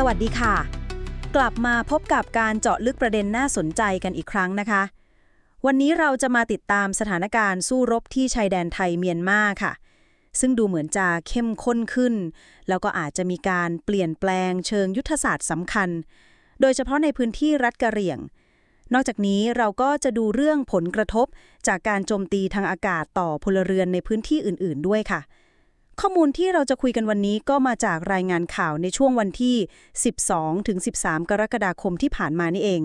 สวัสดีค่ะ กลับมาพบกับการเจาะลึกประเด็นน่าสนใจกันอีกครั้งนะคะ วันนี้เราจะมาติดตามสถานการณ์สู้รบที่ชายแดนไทยเมียนมาค่ะ ซึ่งดูเหมือนจะเข้มข้นขึ้น แล้วก็อาจจะมีการเปลี่ยนแปลงเชิงยุทธศาสตร์สำคัญ โดยเฉพาะในพื้นที่รัฐกะเหรี่ยง นอกจากนี้เราก็จะดูเรื่องผลกระทบจากการโจมตีทางอากาศต่อพลเรือนในพื้นที่อื่น ๆ ด้วยค่ะ ข้อมูลที่เราจะคุยกันวันนี้ก็มาจากรายงานข่าวในช่วงวันที่ 12 ถึง 13 กรกฎาคมที่ผ่านมานี่เอง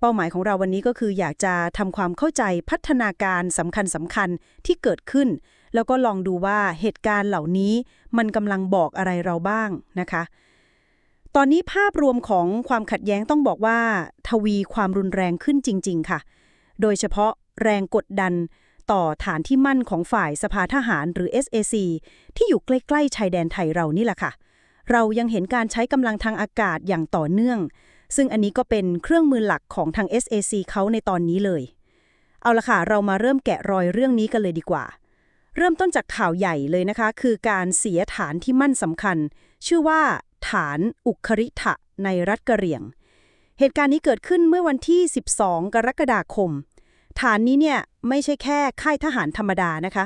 เป้าหมายของเราวันนี้ก็คืออยากจะทำความเข้าใจพัฒนาการสำคัญสำคัญๆที่เกิดขึ้น แล้วก็ลองดูว่าเหตุการณ์เหล่านี้มันกำลังบอกอะไรเราบ้างนะคะ ตอนนี้ภาพรวมของความขัดแย้งต้องบอกว่า ทวีความรุนแรงขึ้นจริง ๆ ค่ะ โดยเฉพาะแรงกดดัน ต่อฐานที่มั่นของฝ่ายสภาทหารหรือ SAC ที่อยู่ใกล้ๆชายแดนไทยเรานี่แหละค่ะ เรายังเห็นการใช้กำลังทางอากาศอย่างต่อเนื่อง ซึ่งอันนี้ก็เป็นเครื่องมือหลักของทาง SAC เขาในตอนนี้เลย เอาละค่ะ เรามาเริ่มแกะรอยเรื่องนี้กันเลยดีกว่า เริ่มต้นจากข่าวใหญ่เลยนะคะ คือการเสียฐานที่มั่นสำคัญ ชื่อว่า ฐานอุคริทะในรัฐกะเหรี่ยง เหตุการณ์นี้เกิดขึ้นเมื่อวันที่ 12 กรกฎาคม ฐานนี้เนี่ยไม่ใช่แค่ค่ายทหารธรรมดานะคะ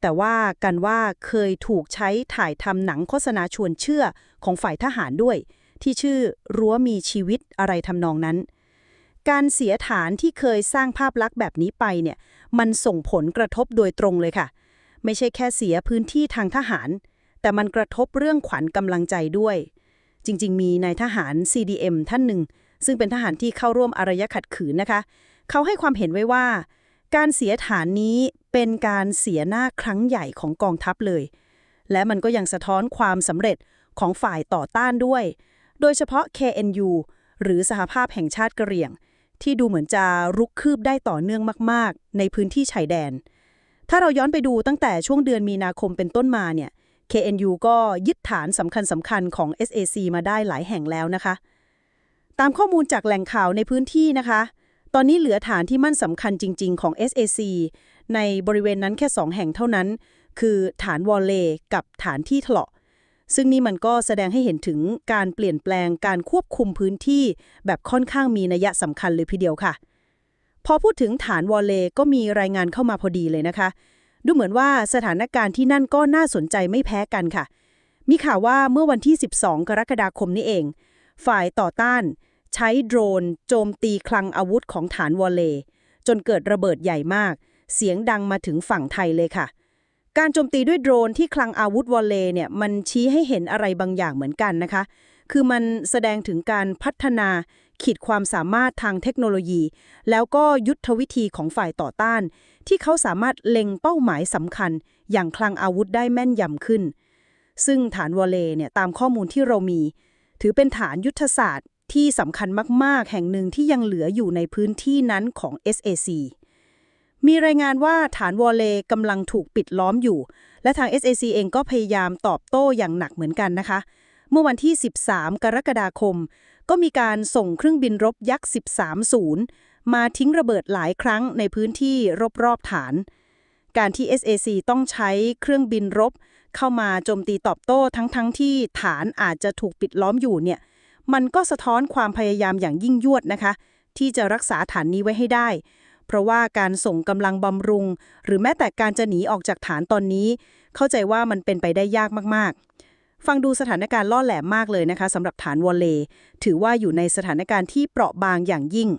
แต่ว่ากันว่าเคยถูกใช้ถ่ายทำหนังโฆษณาชวนเชื่อของฝ่ายทหารด้วย ที่ชื่อรั้วมีชีวิตอะไรทำนองนั้น การเสียฐานที่เคยสร้างภาพลักษณ์แบบนี้ไปเนี่ยมันส่งผลกระทบโดยตรงเลยค่ะ ไม่ใช่แค่เสียพื้นที่ทางทหาร แต่มันกระทบเรื่องขวัญกำลังใจด้วย จริง ๆ มีนายทหาร CDM ท่านหนึ่ง ซึ่งเป็นทหารที่เข้าร่วมอารยะขัดขืนนะคะ เขาให้ความเห็นไว้ว่า การเสียฐานนี้เป็นการเสียหน้าครั้งใหญ่ของกองทัพเลย และมันก็ยังสะท้อนความสำเร็จของฝ่ายต่อต้านด้วย โดยเฉพาะ KNU หรือสหภาพแห่งชาติกะเหรี่ยง ที่ดูเหมือนจะรุกคืบได้ต่อเนื่องมาก ๆ ในพื้นที่ชายแดน ถ้าเราย้อนไปดูตั้งแต่ช่วงเดือนมีนาคมเป็นต้นมาเนี่ย KNU ก็ยึดฐานสำคัญสำคัญของ SAC มาได้หลายแห่งแล้วนะคะ ตามข้อมูลจากแหล่งข่าวในพื้นที่นะคะ ตอนนี้เหลือฐานที่มั่นสำคัญจริง ๆ ของ SAC ในบริเวณนั้นแค่ 2 แห่งเท่านั้น คือฐานวอลเลกับฐานที่ถลาะซึ่งนี่มันก็แสดงให้เห็นถึงการเปลี่ยนแปลงการควบคุมพื้นที่แบบค่อนข้างมีนัยสำคัญเลยทีเดียวค่ะ พอพูดถึงฐานวอลเลก็มีรายงานเข้ามาพอดีเลยนะคะ ดูเหมือนว่าสถานการณ์ที่นั่นก็น่าสนใจไม่แพ้กันค่ะ มีข่าวว่าเมื่อวันที่ 12 กรกฎาคมนี้เอง ฝ่ายต่อต้าน ใช้โดรน โจมตีคลังอาวุธของฐานวอลเลย์จนเกิดระเบิดใหญ่มาก เสียงดังมาถึงฝั่งไทยเลยค่ะ การโจมตีด้วยโดรนที่คลังอาวุธวอลเลย์เนี่ยมันชี้ให้เห็นอะไรบางอย่างเหมือนกันนะคะ คือมันแสดงถึงการพัฒนาขีดความสามารถทางเทคโนโลยี แล้วก็ยุทธวิธีของฝ่ายต่อต้าน ที่เขาสามารถเล็งเป้าหมายสำคัญ อย่างคลังอาวุธได้แม่นยำขึ้น ซึ่งฐานวอลเลย์เนี่ยตามข้อมูลที่เรามี ถือเป็นฐานยุทธศาสตร์ที่สำคัญมาก ๆ แห่งหนึ่งที่ยังเหลืออยู่ในพื้นที่นั้นของ SAC มีรายงานว่าฐานวอลเลย์กำลังถูกปิดล้อมอยู่ และทาง SAC เองก็พยายามตอบโต้อย่างหนักเหมือนกันนะคะ เมื่อวันที่ 13 กรกฎาคม ก็มีการส่งเครื่องบินรบยักษ์ 13-0มาทิ้งระเบิดหลายครั้งในพื้นที่รอบๆฐาน การที่ SAC ต้องใช้เครื่องบินรบ เข้ามาโจมตีตอบโต้ทั้งๆทที่ฐานอาจจะถูกปิดล้อมอยู่เนี่ย มันก็สะท้อนความพยายามอย่างยิ่งยวดนะคะ ที่จะรักษาฐานนี้ไว้ให้ได้ เพราะว่าการส่งกำลังบำรุง หรือแม้แต่การจะหนีออกจากฐานตอนนี้ เข้าใจว่ามันเป็นไปได้ยากมากๆ ฟังดูสถานการณ์ล่อแหลมมากเลยนะคะสำหรับฐานวอลเลย์ถือว่าอยู่ในสถานการณ์ที่เปราะบางอย่างยิ่ง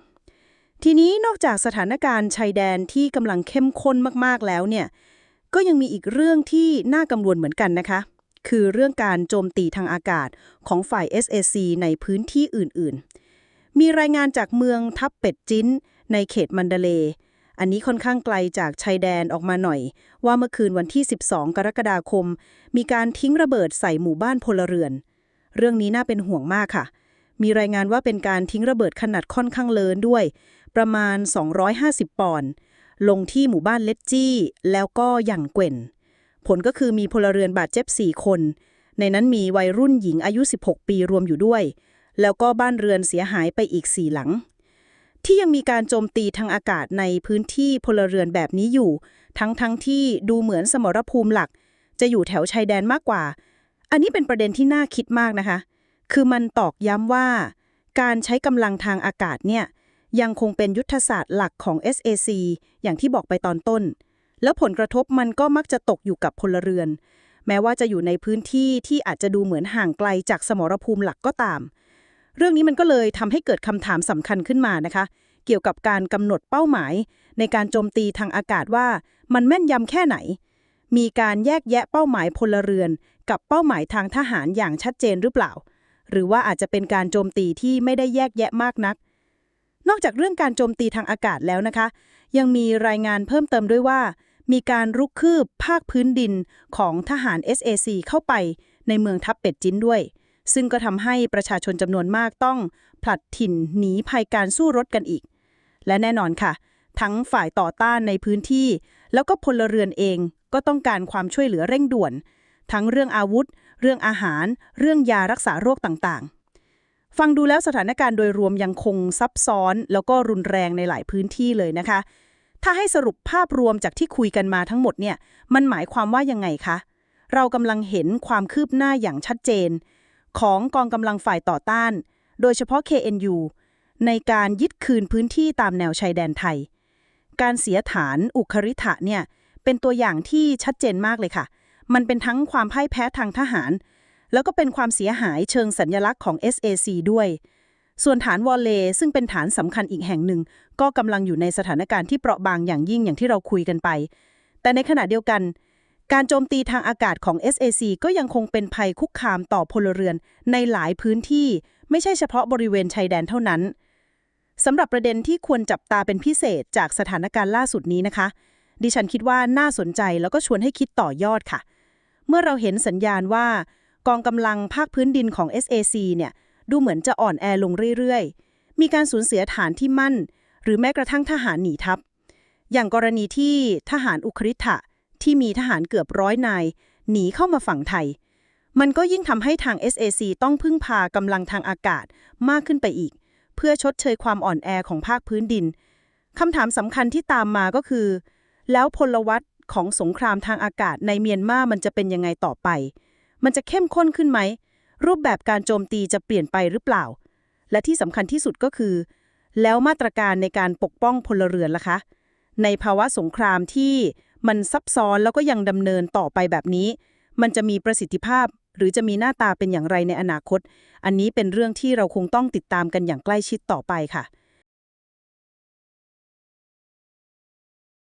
ทีนี้นอกจากสถานการณ์ชายแดนที่กำลังเข้มข้นมากๆแล้วเนี่ย ก็ยังมีอีกเรื่องที่น่ากังวลเหมือนกันนะคะ คือเรื่องการโจมตีทางอากาศของฝ่าย SAC ในพื้นที่อื่นๆ มีรายงานจากเมืองทับเป็ดจิ้น ในเขตมันเดเล อันนี้ค่อนข้างไกลจากชายแดนออกมาหน่อย ว่าเมื่อคืนวันที่ 12 กรกฎาคม มีการทิ้งระเบิดใส่หมู่บ้านพลเรือน เรื่องนี้น่าเป็นห่วงมากค่ะ มีรายงานว่าเป็นการทิ้งระเบิดขนาดค่อนข้างเลินด้วย ประมาณ 250 ปอนด์ ลงที่หมู่บ้านเลดจี้ แล้วก็ยั่งเกว่น ผลก็คือมีพลเรือนบาดเจ็บ 4 คน ในนั้นมีวัยรุ่นหญิงอายุ 16 ปีรวมอยู่ด้วย แล้วก็บ้านเรือนเสียหายไปอีก4หลัง ที่ยังมีการโจมตีทางอากาศในพื้นที่พลเรือนแบบนี้อยู่ ทั้งทั้งที่ดูเหมือนสมรภูมิหลัก จะอยู่แถวชายแดนมากกว่า อันนี้เป็นประเด็นที่น่าคิดมากนะคะ คือมันตอกย้ำว่า การใช้กำลังทางอากาศเนี่ย ยังคงเป็นยุทธศาสตร์หลักของ SAC อย่างที่บอกไปตอนต้น แล้วผลกระทบมันก็มักจะตกอยู่กับพลเรือน แม้ว่าจะอยู่ในพื้นที่ที่อาจจะดูเหมือนห่างไกลจากสมรภูมิหลักก็ตาม เรื่องนี้มันก็เลยทำให้เกิดคำถามสำคัญขึ้นมานะคะ เกี่ยวกับการกำหนดเป้าหมาย ในการโจมตีทางอากาศว่ามันแม่นยำแค่ไหน มีการแยกแยะเป้าหมายพลเรือน กับเป้าหมายทางทหารอย่างชัดเจนหรือเปล่า หรือว่าอาจจะเป็นการโจมตีที่ไม่ได้แยกแยะมากนัก นอกจากเรื่องการโจมตีทางอากาศแล้วนะคะ ยังมีรายงานเพิ่มเติมด้วยว่า มีการรุกคืบภาคพื้นดินของทหาร SAC เข้าไปในเมืองทับเป็ดจิ้นด้วย ซึ่งก็ทำให้ประชาชนจำนวนมากต้องผลัดถิ่นหนีภัยการสู้รบกันอีก และแน่นอนค่ะ ทั้งฝ่ายต่อต้านในพื้นที่ แล้วก็พลเรือนเองก็ต้องการความช่วยเหลือเร่งด่วน ทั้งเรื่องอาวุธ เรื่องอาหาร เรื่องยารักษาโรคต่างๆ ฟังดูแล้วสถานการณ์โดยรวมยังคงซับซ้อน แล้วก็รุนแรงในหลายพื้นที่เลยนะคะ ถ้าให้สรุปภาพรวมจากที่คุยกันมาทั้งหมดเนี่ยมันหมายความว่ายังไงคะ เรากำลังเห็นความคืบหน้าอย่างชัดเจน ของกองกำลังฝ่ายต่อต้าน โดยเฉพาะ KNU ในการยึดคืนพื้นที่ตามแนวชายแดนไทย การเสียฐานอุคริฐะเนี่ยเป็นตัวอย่างที่ชัดเจนมากเลยค่ะ มันเป็นทั้งความพ่ายแพ้ทางทหาร แล้วก็เป็นความเสียหายเชิงสัญญลักษณ์ของ SAC ด้วย ส่วนฐานวอลเลย์ซึ่งเป็นฐานสำคัญอีกแห่งหนึ่ง ก็กำลังอยู่ในสถานการณ์ที่เปราะบางอย่างยิ่งอย่างที่เราคุยกันไป แต่ในขณะเดียวกัน การโจมตีทางอากาศของ SAC ก็ยังคงเป็นภัยคุกคามต่อพลเรือนในหลายพื้นที่ ไม่ใช่เฉพาะบริเวณชายแดนเท่านั้นสำหรับประเด็นที่ควรจับตาเป็นพิเศษจากสถานการณ์ล่าสุดนี้นะคะ ดิฉันคิดว่าน่าสนใจแล้วก็ชวนให้คิดต่อยอดค่ะ เมื่อเราเห็นสัญญาณว่า กองกำลังภาคพื้นดินของ SAC เนี่ยดูเหมือนจะอ่อนแอลงเรื่อยๆ มีการสูญเสียฐานที่มั่น หรือแม้กระทั่งทหารหนีทัพ อย่างกรณีที่ทหารอุคริฐะที่มีทหารเกือบร้อยนาย หนีเข้ามาฝั่งไทย มันก็ยิ่งทำให้ทาง SAC ต้องพึ่งพากำลังทางอากาศมากขึ้นไปอีก เพื่อชดเชยความอ่อนแอของภาคพื้นดินคำถามสำคัญที่ตามมาก็คือ แล้วพลวัตของสงครามทางอากาศในเมียนมามันจะเป็นยังไงต่อไป มันจะเข้มข้นขึ้นไหม รูปแบบการโจมตีจะเปลี่ยนไปหรือเปล่า และที่สำคัญที่สุดก็คือ แล้วมาตรการในการปกป้องพลเรือนล่ะคะ ในภาวะสงครามที่มันซับซ้อนแล้วก็ยังดำเนินต่อไปแบบนี้ มันจะมีประสิทธิภาพ หรือจะมีหน้าตาเป็นอย่างไรในอนาคต อันนี้เป็นเรื่องที่เราคงต้องติดตามกันอย่างใกล้ชิดต่อไปค่ะ